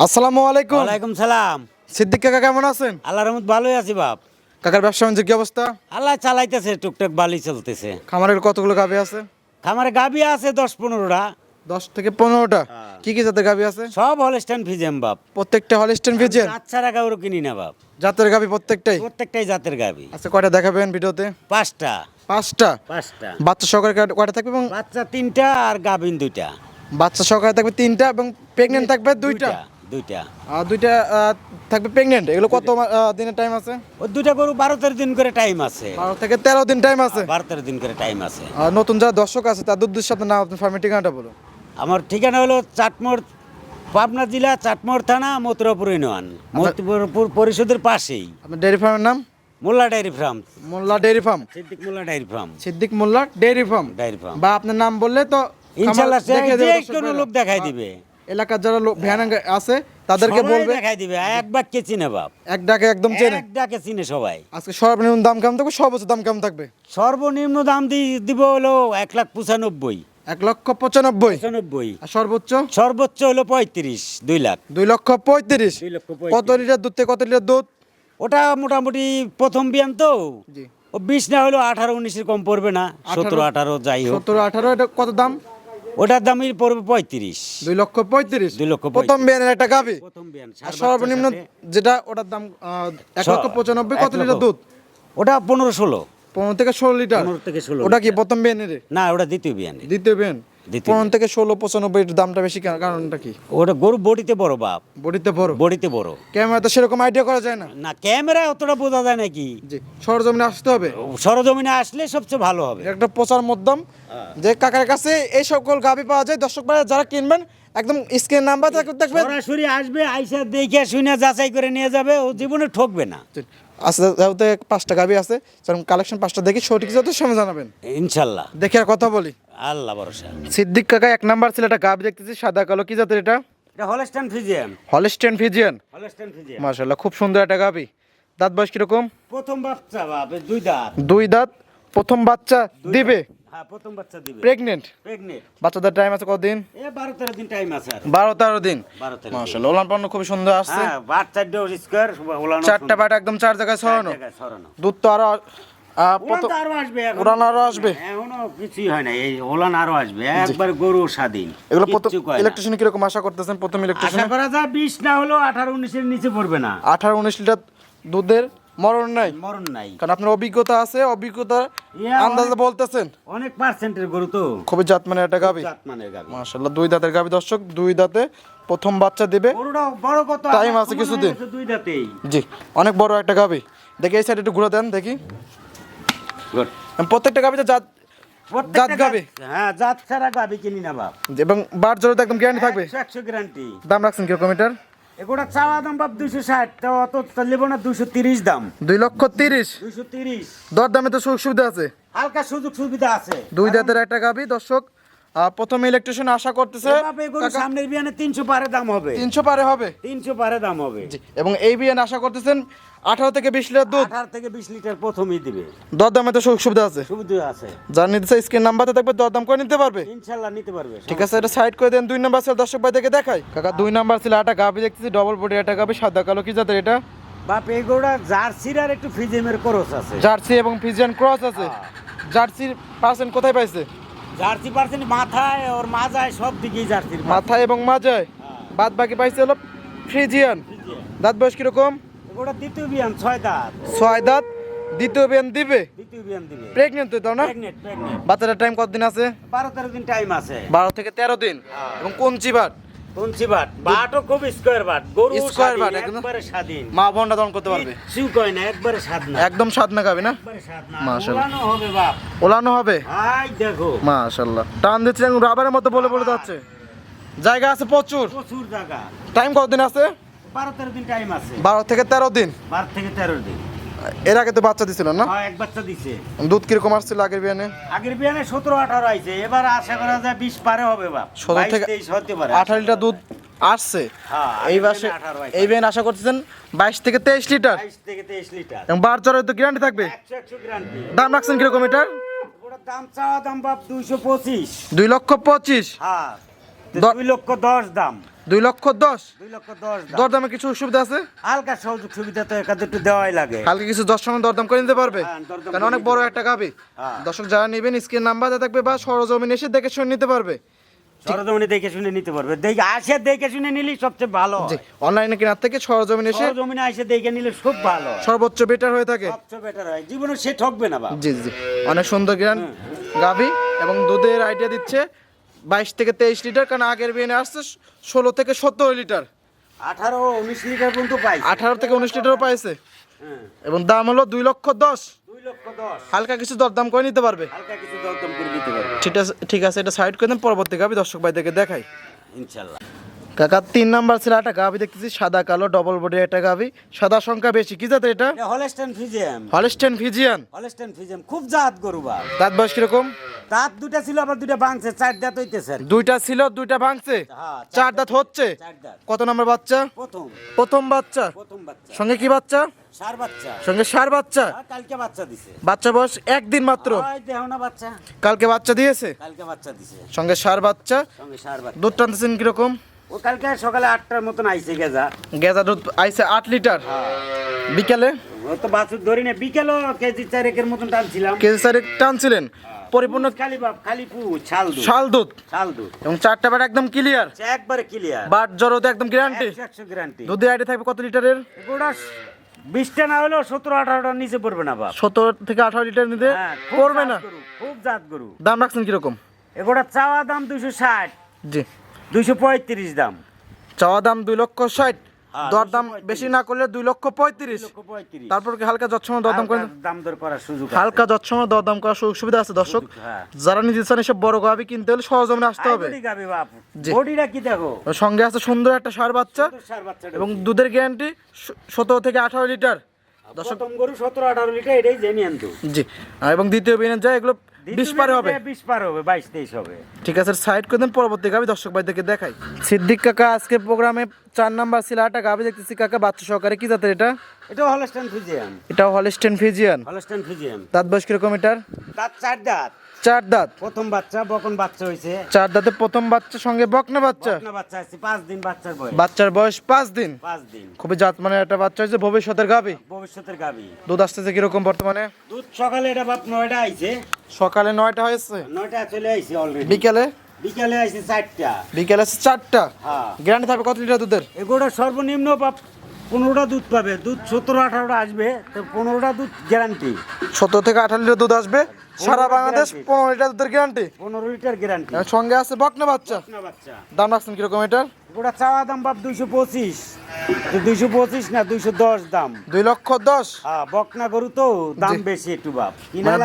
আসসালামু আলাইকুম। ওয়ালাইকুম সালাম। সিদ্দিক কাকা কেমন আছেন? আল্লাহর রহমত ভালোই আছি বাপ। কাকার ব্যবসা বাণিজ্য কি অবস্থা? আল্লাহ চালাইতেছে টুকটাক বালি চলতেছে। খামারের কতগুলো গাভি আছে? খামারে গাবি আছে দশ পনেরোটা। দশ থেকে পনেরোটা। হ্যাঁ। কি কি জাতের গাভি আছে? সব হলস্টাইন ফিজেম বাপ। প্রত্যেকটা হলিস্টেন ভিজেন আচ্ছা কাউরে কিনি না বাপ। জাতের গাভি প্রত্যেকটাই? প্রত্যেকটাই জাতের গাবি আচ্ছা কয়টা দেখাবেন ভিডিওতে? পাঁচটা। পাঁচটা? পাঁচটা। বাচ্চা সহকারে কয়টা- থাকবে এবং বাচ্চা তিনটা আর গাবিন দুইটা। বাচ্চা সহকারে থাকবে তিনটা এবং প্রেগনেন্ট থাকবে দুইটা। দুইটা। দুইটা থাকবে প্রেগনেন্ট এগুলো কত দিনের টাইম আছে? ও দুইটা গরু বারো তেরো দিন করে টাইম আছে। বারো থেকে তেরো দিন টাইম আছে? বারো তেরো দিন করে টাইম আছে। আর নতুন যারা দর্শক আছে তাদের উদ্দেশ্যে আপনার নাম ফার্মের ঠিকানাটা বলো আমার ঠিকানা হলো চাটমোড় পাবনা জেলা চাটমোড় থানা মথুরাপুর ইউনিয়ন। মথুরাপুর পরিষদের পাশেই। আপনার ডেয়ারি ফার্মের নাম? Molla dairy farm Molla dairy farm Siddique Molla dairy farm Siddique Molla dairy farm dairy farm বা আপনার নাম বললে তো ইনশাল্লাহ যে দেবে কোনো লোক দেখাই দিবে। এলাকার যারা ভ্যান আছে তাদেরকে বলবে। দেখাই দিবে এক বাক্যে চিনে বাপ। এক ডাকে একদম চেনে। এক ডাকে চিনে সবাই। আজকে সর্বনিম্ন দাম কেমন থাকবে? সর্বোচ্চ দাম কেমন থাকবে? সর্বনিম্ন দাম দি দিব হলো এক লাখ পঁচানব্বই। এক লক্ষ পঁচানব্বই। পঁচানব্বই। আর সর্বোচ্চ? সর্বোচ্চ হলো পঁয়ত্রিশ দুই লাখ। দুই লক্ষ পঁয়ত্রিশ। কত লিটার দুধ থেকে কত লিটার দুধ? ওটা মোটামুটি প্রথম বিয়ান তো। ও বিশ না হলো আঠারো উনিশের কম পড়বে না। সতেরো আঠারো যাই হোক। সতেরো আঠারো এটা কত দাম? ওটার দামই পড়বে পঁয়ত্রিশ। দুই লক্ষ পঁয়ত্রিশ? দুই লক্ষ প্রথম বিয়ানের একটা প্রথম বিয়ান আর সর্বনিম্ন যেটা ওটার দাম এক লক্ষ পঁচানব্বই কত লিটার দুধ? ওটা পনেরো ষোলো। পনেরো থেকে ষোলো লিটার? পনেরো থেকে ষোলো ওটা কি প্রথম বিয়ানের না ওটা দ্বিতীয় বিয়ান দ্বিতীয় বিয়ান? পনেরো থেকে ষোলো পঁচানব্বই দামটা বেশি কারণটা কি? ওটা গরু বডিতে বড় বাপ। বডিতে বড়? বডিতে বড়। ক্যামেরা তো সেরকম আইডিয়া করা যায় না? না ক্যামেরায় অতটা বোঝা যায় নাকি জি সরজমিনে আসতে হবে? সরজমিনে আসলে সবচেয়ে ভালো হবে। একটা প্রচার মধ্যম যে কাকার কাছে এই সকল গাভি পাওয়া যায়। দর্শক ভাই যারা কিনবেন একদম স্ক্রিন নাম্বার থাকবে সরাসরি আসবে আইসা দেখে শুনে যাচাই করে নিয়ে যাবে ও জীবনে ঠকবে না। আচ্ছা যেহেতু পাঁচটা গাবি আছে সেরকম কালেকশন পাঁচটা দেখি সঠিক যত সময় জানাবেন। ইনশাল্লাহ। দেখে আর কথা বলি। আল্লাহ ভরসা। সিদ্দিক কাকা এক নাম্বার ছিল একটা গাবি দেখতেছি সাদা কালো কি জাতের এটা? এটা Holstein Friesian Holstein Friesian Holstein Friesian মাশাল্লাহ খুব সুন্দর একটা গাবি। দাঁত বয়স কীরকম? প্রথম বাচ্চা বাপ দুই দাঁত। দুই দাঁত প্রথম বাচ্চা দিবে। হ্যাঁ প্রথম বাচ্চা দিবে। প্রেগনেন্ট প্রেগনেন্ট বাচ্চাদের টাইম আছে কতদিন এ বারো তেরো দিন টাইম আছে আর। বারো তেরো দিন? বারো তেরো দিন। ওলান পণ্য খুবই সুন্দর আসছে। হ্যাঁ বাচ্চার ডোজ স্কোয়ার ওলানো চারটা বাট একদম চার জায়গায় ছড়ানো। দুধ তো আরও ওলান আরও আসবে এখন। উড়ান আরও আসবে? এখনও কিছুই হয় না এই ওলান আরও আসবে। একবার গরু স্বাধীন। এগুলো প্রথম কিচ্ছু কয় না। ইলেকট্রিশিয়ান কীরকম আশা করতেছেন? প্রথম আশা ইলেকট্রিশিয়ান করা যায় বিশ না হলেও আঠারো নিচে পড়বে না। আঠারো উনিশ লিটার দুধের মরণ নাই? মরণ নাই। কারণ আপনার অভিজ্ঞতা আছে অভিজ্ঞতা আন্দাজে বলতেছেন। অনেক পার্সেন্টের গরু তো। খুবই জাত মানে একটা গাবি জাতমানের গাভী। মাশাল্লাহ দুই দাঁতের গাবি দর্শক দুই দাঁতে প্রথম বাচ্চা দেবে। গরুটা বড় কত আমার আছে কিছুদিন। দুই দাঁতেই। জি অনেক বড় একটা গাবি দেখি এই সাইডে একটু ঘুরে দেন দেখি. প্রত্যেকটা গাবিতে জাত জাত গাভী? হ্যাঁ জাত ছাড়া গাবি কিনি না বাপ। এবং বার জোরে একদম গ্যারান্টি থাকবে। গ্যারান্টি দাম রাখছেন কীরকম এটার? এগুলো চাওয়া দাম বাপ দুইশো ষাট তো অত চলিব না দুইশো তিরিশ দাম। দুই লক্ষ তিরিশ? দুইশো তিরিশ। দর দামে তো সুযোগ সুবিধা আছে। হালকা সুযোগ সুবিধা আছে। দুই দাঁতের একটা গাবি দর্শক প্রথম ইলেকট্রিশিয়ান আশা করতেছে সামনের বিয়ানে তিনশো পারে দাম হবে। তিনশো পারে হবে? তিনশো পারে দাম হবে। এবং এই বিয়ান আশা করতেছেন আঠারো থেকে বিশ লিটার দুধ। আঠারো থেকে বিশ লিটার প্রথমই দিবে। দর দামে তো সুযোগ সুবিধা আছে। সুবিধা আছে। যার চাই স্ক্রিন নাম্বারতে থাকবে দর দাম করে নিতে পারবে। ইনশাল্লাহ নিতে পারবে ঠিক আছে এটা সাইড করে দেন। দুই নাম্বার ছিল দর্শক ভাই থেকে দেখাই। কাকা দুই নাম্বার ছিল একটা গাবি দেখতেছি ডবল বডি একটা গাবি সাদা কালো কি জাতের এটা? বাপ এগুলা জার্সির আর একটু ফিজেমের খরচ আছে। জার্সি এবং ফিজিয়ান ক্রস আছে। জার্সির পার্সেন্ট কোথায় পাইছে? জার্সি পার্সেন্ট মাথায় ওর মাজায় সব দিকেই জার্সির মাথায় এবং মাজায়। বাদ বাকি পাইছে হলো ফ্রিজিয়ান। দাঁত বয়স কীরকম? ওটা দ্বিতীয় বিয়ান ছয় দাঁত। ছয় দাঁত। দ্বিতীয় বিয়ান দিবে? দ্বিতীয় বিয়ান দিবে। তাও না? বাচ্চাটার টাইম কতদিন আছে? বারো তেরো দিন টাইম আছে। বারো থেকে তেরো দিন। এবং কোন বাট বাট বাটও খুব স্কোয়ার বাট। গরু স্কোয়ার বাট, বাট একবারে স্বাধীন। মা বোনটা দমন করতে পারবে। কিছু কয় না একবারে স্বাদ না। একদম স্বাদ না মাশাআল্লাহ। হবে বাপ। ওলানো হবে? আই দেখো। মাশাল্লাহ টান দিচ্ছে রাবারের মতো বলে বলে যাচ্ছে। জায়গা আছে প্রচুর। প্রচুর জায়গা। টাইম কতদিন আছে? বারো তেরো দিন টাইম আছে। বারো থেকে তেরো দিন। বারো থেকে তেরো দিন। এর আগে তো বাচ্চা দিছিল না? হ্যাঁ, এক বাচ্চা দিছে। দুধ কীরকম আসছিল আগের বিয়ানে? আগের বিয়ানে সতেরো আঠারো আইছে। এবার আশা করা যায় বিশ পারে হবে বাপ। সতেরো বাইশ থেকে তেইশ হতে পারে। আঠারো লিটার দুধ আসছে? হ্যাঁ, এই বাসে 18। এই বিয়ান আশা করতেছেন বাইশ থেকে তেইশ লিটার? বাইশ থেকে তেইশ লিটার। এবং বার চড়ে তো গ্যারান্টি থাকবে। একশো একশো গ্যারান্টি দাম রাখছেন কীরকম এটার? দাম চাওয়া দাম বাপ দুইশো পঁচিশ। দুই লক্ষ পঁচিশ। হ্যাঁ তো দ- দুই লক্ষ দশ দাম। দুই লক্ষ দশ? দুই লক্ষ দশ দরদামে কিছু সুবিধা আছে? হালকা সহযোগ সুবিধা তো একাদ একটু দেওয়াই লাগে। কালকে কিছু দশ সঙ্গে দরদাম করে নিতে পারবে? হ্যাঁ, কারণ অনেক বড় একটা গাবি। হ্যাঁ। দর্শক যারা নেবেন স্ক্রিন নাম্বার থাকবে বা সরজমিন এসে দেখে শুনে নিতে পারবে। সরজমিনে দেখে শুনে নিতে পারবে। দেখে আসে দেখে শুনে নিলেই সবচেয়ে ভালো অনলাইনে কেনার থেকে সরজমিন এসে সরজমিনে আসে দেখে নিলে খুব ভালো সর্বোচ্চ বেটার হয়ে থাকে। সবচেয়ে বেটার হয়। জীবনে সে ঠকবে না বাবা। জি জি অনেক সুন্দর জ্ঞান গাভি এবং দুধের আইডিয়া দিচ্ছে। বাইশ থেকে তেইশ লিটার কারণ আগের বিয়ে আসছে ষোলো থেকে সতেরো লিটার। আঠারো উনিশ লিটার পর্যন্ত পাই আঠারো থেকে উনিশ লিটারও পাইছে। হ্যাঁ। এবং দাম হলো দুই লক্ষ দশ। লক্ষ হালকা কিছু দরদাম করে নিতে পারবে। ঠিক আছে ঠিক আছে এটা সাইড করে দেন পরবর্তী আমি দর্শক ভাইদেরকে দেখাই। ইনশাল্লাহ। কাকা তিন নাম্বার ছিল একটা গাভি দেখতেছি সাদা কালো ডবল বডি একটা গাভি। সাদা সংখ্যা বেশি কি জাতের এটা? Holstein Friesian Holstein Friesian Holstein Friesian খুব জাত গরু বা দাঁত বয়স কীরকম? দাঁত দুইটা ছিল আবার দুইটা ভাঙছে চার দাঁত হইতেছে দুইটা ছিল দুইটা ভাঙছে? হ্যাঁ, চার দাঁত। হচ্ছে? কত নম্বর বাচ্চা? প্রথম। প্রথম বাচ্চা? প্রথম বাচ্চা। সঙ্গে কি বাচ্চা? সার বাচ্চা। সঙ্গে সার বাচ্চা? কালকে বাচ্চা দিছে। বাচ্চা বয়স একদিন মাত্র। না বাচ্চা। কালকে বাচ্চা দিয়েছে? কালকে বাচ্চা দিছে। সঙ্গে সার বাচ্চা। সঙ্গে সার বাচ্চা। দুধ টানতেছেন কীরকম? ও কালকে সকালে আটটার মতন আইছে গেজা। গেজা দুধ আইসে আট লিটার। বিকালে? ও তো বাছুর ধরি না বিকেলও কেজি চারেকের মতন টানছিলাম। কেজি সারে টানছিলেন? পরিপূর্ণ খালি বাপ খালি পু ছাল দুধ। শাল দুধ? ছাল দুধ। এবং চারটা বার একদম ক্লিয়ার একবারে ক্লিয়ার বাট জড়োতে একদম গ্যারান্টি একশো একশো গ্যারান্টি দুধের আইডি থাকবে কত লিটারের? গোটা বিশটা না হলেও সতেরো আঠারোটার নিচে পড়বে না বাপ। সতেরো থেকে আঠারো লিটার নিতে হ্যাঁ, পড়বে না? খুব জাত গরু। দাম রাখছেন কীরকম? এগুলা চাওয়া দাম দুইশো ষাট। জি। দুইশো পঁয়ত্রিশ দাম। চাওয়া দাম দুই লক্ষ ষাট হ্যাঁ, দর দাম বেশি না করলে দুই লক্ষ পঁয়ত্রিশ। তারপর কি হালকা যৎসময় দরদাম করে দাম দর করার সুযোগ। হালকা যৎসময় দরদাম করার সুযোগ সুবিধা আছে দর্শক। হ্যাঁ। যারা নিতে চান এসব বড় গাভি কিনতে হলে সহজমে আসতে হবে। গাবে। বডিটা কি দেখো? সঙ্গে আছে সুন্দর একটা সার বাচ্চা এবং দুধের গ্যারান্টি সতেরো থেকে আঠারো লিটার। প্রথম গরু সতেরো আঠারো লিটার এটাই জেনে আনতো। জি। এবং দ্বিতীয় বিনের যায় এগুলো বিশ পার হবে। বিশ পার হবে বাইশ তেইশ হবে। ঠিক আছে সাইড করে দেন পরবর্তী গাবি দর্শক ভাইদেরকে দেখাই। সিদ্দিক কাকা আজকে প্রোগ্রামে চার নাম্বার ছিল আটা গাবি দেখতেছি কাকা বাচ্চা সহকারে। কি জাতের এটা? এটা হলস্টেন ফিজিয়ান এটা হলস্টেন ফিজিয়ান হলস্টেন ফিজিয়াম দাঁত বয়স কীরকম এটার? দাঁত চার দাঁত। চার দাঁত। প্রথম বাচ্চা বকন বাচ্চা হয়েছে চার দাঁতে প্রথম বাচ্চা সঙ্গে বকনা বাচ্চা। বকনা বাচ্চা আছে পাঁচ দিন বাচ্চার বয়স। বাচ্চার বয়স পাঁচ দিন। পাঁচ দিন। খুবই জাত মানে একটা বাচ্চা হয়েছে ভবিষ্যতের গাবি। ভবিষ্যতের গাবি। দুধ আসতেছে কীরকম বর্তমানে? দুধ সকালে এটা বাপ নয়টা আইছে। সকালে নয়টা হয়েছে। নয়টা চলে আইছে অলরেডি বিকেলে? বিকালে আইছে চারটা। বিকেলে আছে চারটা। হ্যাঁ। গ্যারান্টি থাকবে কত লিটার দুধের? এগুলো সর্বনিম্ন বাপ পনেরোটা দুধ পাবে। দুধ সতেরো আঠারোটা আসবে তো পনেরোটা দুধ গ্যারান্টি সতেরো থেকে আঠারো লিটার দুধ আসবে? সারা বাংলাদেশ। পনেরো লিটার দুধের গ্যারান্টি পনেরো লিটার গ্যারান্টি সঙ্গে আছে বকনা বাচ্চা। দাম রাখছেন কীরকম এটার? গোটা চাওয়া দাম বাপ দুইশো পঁচিশ। দুইশো পঁচিশ না দুইশো দশ দাম। দুই লক্ষ দশ। হ্যাঁ বকনা গরু তো দাম বেশি একটু বাপ। কিনা মানে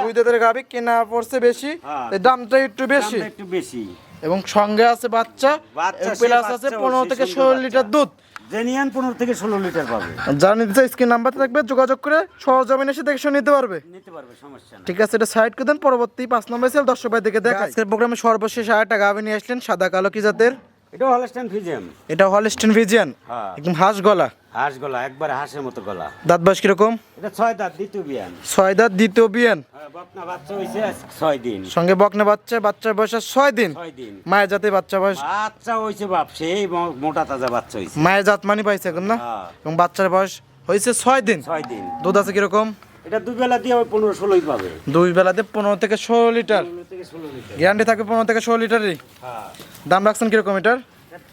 দুই দাঁতের গাবি কেনা পড়ছে বেশি। হ্যাঁ। দামটা একটু বেশি। একটু বেশি। এবং সঙ্গে আছে বাচ্চা। বাচ্চা, প্লাস আছে পনেরো থেকে ষোলো লিটার দুধ। জেনিয়ান পনেরো থেকে ষোলো লিটার পাবে। যারা নিতে চাই স্ক্রিন নাম্বার থাকবে যোগাযোগ করে সরজমিন এসে দেখে শুনে নিতে পারবে। নিতে পারবে সমস্যা না ঠিক আছে এটা সাইড করে দেন পরবর্তী পাঁচ নম্বর সেল দর্শক ভাই দেখে দেখা আজকের প্রোগ্রামে সর্বশেষ আট টাকা আপনি নিয়ে আসলেন সাদা কালো কি জাতের? এটা হলস্টাইন ফিজিয়াম। এটা হলস্টেন ভিজিয়ান হ্যাঁ। একদম হাঁস গলা? হাঁস গলা একবারে হাঁসের মতো গলা। দাঁত বয়স কীরকম? এটা ছয় দাঁত দ্বিতীয় বিয়ান। ছয় দাঁত দ্বিতীয় বিয়ান? হ্যাঁ, বকনা বাচ্চা আজ ছয় দিন। সঙ্গে বকনা বাচ্চা বাচ্চার বয়স ছয় দিন? ছয় দিন। মায়ের জাতে বাচ্চা বয়স? বাচ্চা হয়েছে বাপ সেই মোটা তাজা বাচ্চা হয়েছে মায়ের জাত মানি পাইছে এখন না? হ্যাঁ। এবং বাচ্চার বয়স হয়েছে ছয় দিন? ছয় দিন। দুধ আছে কীরকম? এটা দুবেলা দিয়ে আবার পনেরো ষোলোই পাবে। দুই বেলাতে পনেরো থেকে ষোলো লিটার? পনেরো থেকে ষোলো লিটার। গ্যারান্টি থাকবে পনেরো থেকে ষোলো লিটারই? হ্যাঁ। দাম রাখছেন কীরকম এটার?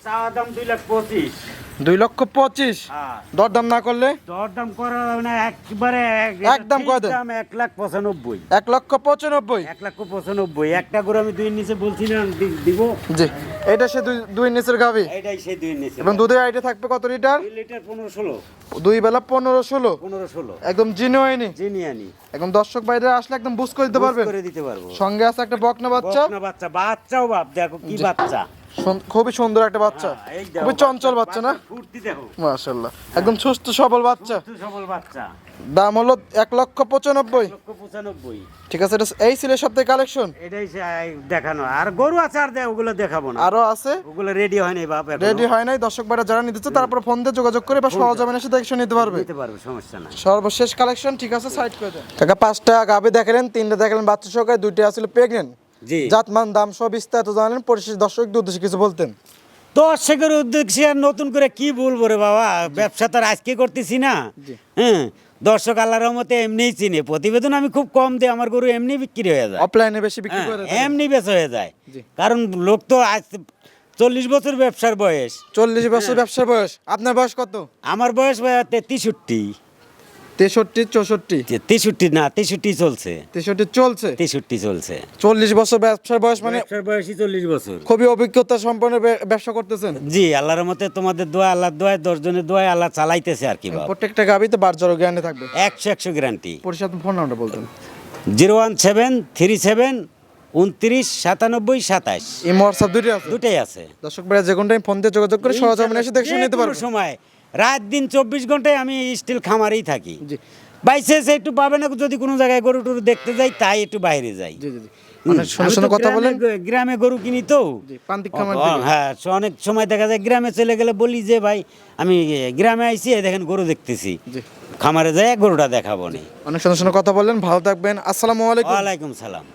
চা দাম দুই লাখ পঁচিশ। দুই লক্ষ পঁচিশ। হ্যাঁ। দর দাম না করলে? দরদাম করা না একবারে একদম দেন। দাম এক লাখ পঁচানব্বই। এক লক্ষ পঁচানব্বই। এক লাখ পঁচানব্বই। একটা করে আমি দুই নিচে দিব? জি। এটা সে দুই দুই নিচের নিচে এবং দুধের থাকবে কত লিটার? লিটার পনেরো ষোলো। দুই বেলা পনেরো ষোলো। পনেরো ষোলো। একদম একদম দর্শক বাইরে আসলে একদম বুঝ করে দিতে বুঝ পারবেন। করে দিতে পারব। সঙ্গে আছে একটা বকনা বাচ্চা। বাচ্চা। বাচ্চাও বাপ দেখো কি বাচ্চা। খুবই সুন্দর একটা বাচ্চা। হ্যাঁ, খুবই চঞ্চল বাচ্চা না? মাশাল্লাহ একদম সুস্থ সবল বাচ্চা। সবল বাচ্চা। দাম হলো এক লক্ষ পঁচানব্বই। ঠিক আছে এটা এই ছিল সপ্তাহে কালেকশন এটাই দেখানো। আর গরু আছে আর ওগুলো দেখাবো না। আরও আছে? ওগুলো রেডি হয়নি বাপ রেডি হয় নাই দর্শক বাইরে যারা নিতে চায় তারপর ফোন দিয়ে যোগাযোগ করে বা সহজ সহজমিন এসে দেখে নিতে পারবে। দিতে পারবে সমস্যা নাই। সর্বশেষ কালেকশন ঠিক আছে সাইড করে দেন। কাকা পাঁচটা গাবে দেখালেন তিনটা দেখালেন বাচ্চা সহকারে দুইটা আসলে প্রেগনেন্ট জাতমান দাম সব বিস্তারিত জানালেন পরিশেষ দর্শকদের উদ্দেশ্যে কিছু বলতেন। দর্শকের উদ্দেশ্যে আর নতুন করে কি বলব রে বাবা? ব্যবসা তো আর আজকে করতেছি না। হ্যাঁ দর্শক আল্লাহর রহমতে এমনিই চিনে। প্রতিবেদন আমি খুব কম দিই আমার গরু এমনি বিক্রি হয়ে যায়। অফলাইনে বেশি বিক্রি হ্যাঁ, করে এমনি বেচ হয়ে যায়। কারণ লোক তো আজ চল্লিশ বছর ব্যবসার বয়স। চল্লিশ বছর ব্যবসার বয়স। আপনার বয়স কত? আমার বয়স তেষট্টি তেষট্টি চৌষট্টি। তেষট্টি না তেষট্টি চলছে। তেষট্টি চলছে। তেষট্টি চলছে। চল্লিশ বছর ব্যবসার বয়স মানে বয়সই চল্লিশ বছর। খুবই অভিজ্ঞতা সম্পন্ন ব্যবসা করতেছেন। জি আল্লাহর মতে তোমাদের দোয়া আল্লাহর দোয়ায় দশজনের দোয়ায় আল্লাহ চালাইতেছে আর কি বাবা প্রত্যেকটা গাবিতে বার জড়ো জ্ঞানে থাকবে। একশো একশো গ্যারান্টি। পরিষদ ফোন নাম্বার বলতেন। Zero one seven three seven উনত্রিশ সাতানব্বই সাতাশ। এই হোয়াটসঅ্যাপ দুটি আছে? দুটাই আছে। দর্শক ভাইরা যে কোনো টাইম ফোন দিয়ে যোগাযোগ করে সহজে এসে দেখে নিতে কোনো পারবেন। সময় রাত দিন চব্বিশ ঘন্টায় আমি স্টিল খামারেই থাকি। বাইসেস একটু পাবে না যদি কোনো জায়গায় গরু টরু দেখতে যাই তাই একটু বাইরে যাই। সুন্দর কথা গ্রামে বলেন গ্রামে গরু কিনি তো। হ্যাঁ অনেক সময় দেখা যায় গ্রামে চলে গেলে বলি যে ভাই আমি গ্রামে আইছি এই দেখেন গরু দেখতেছি। খামারে যাই গরুটা দেখাবো অনেক সুন্দর সুন্দর কথা বললেন ভালো থাকবেন। আসসালামু আলাইকুম। ওয়ালাইকুম সালাম।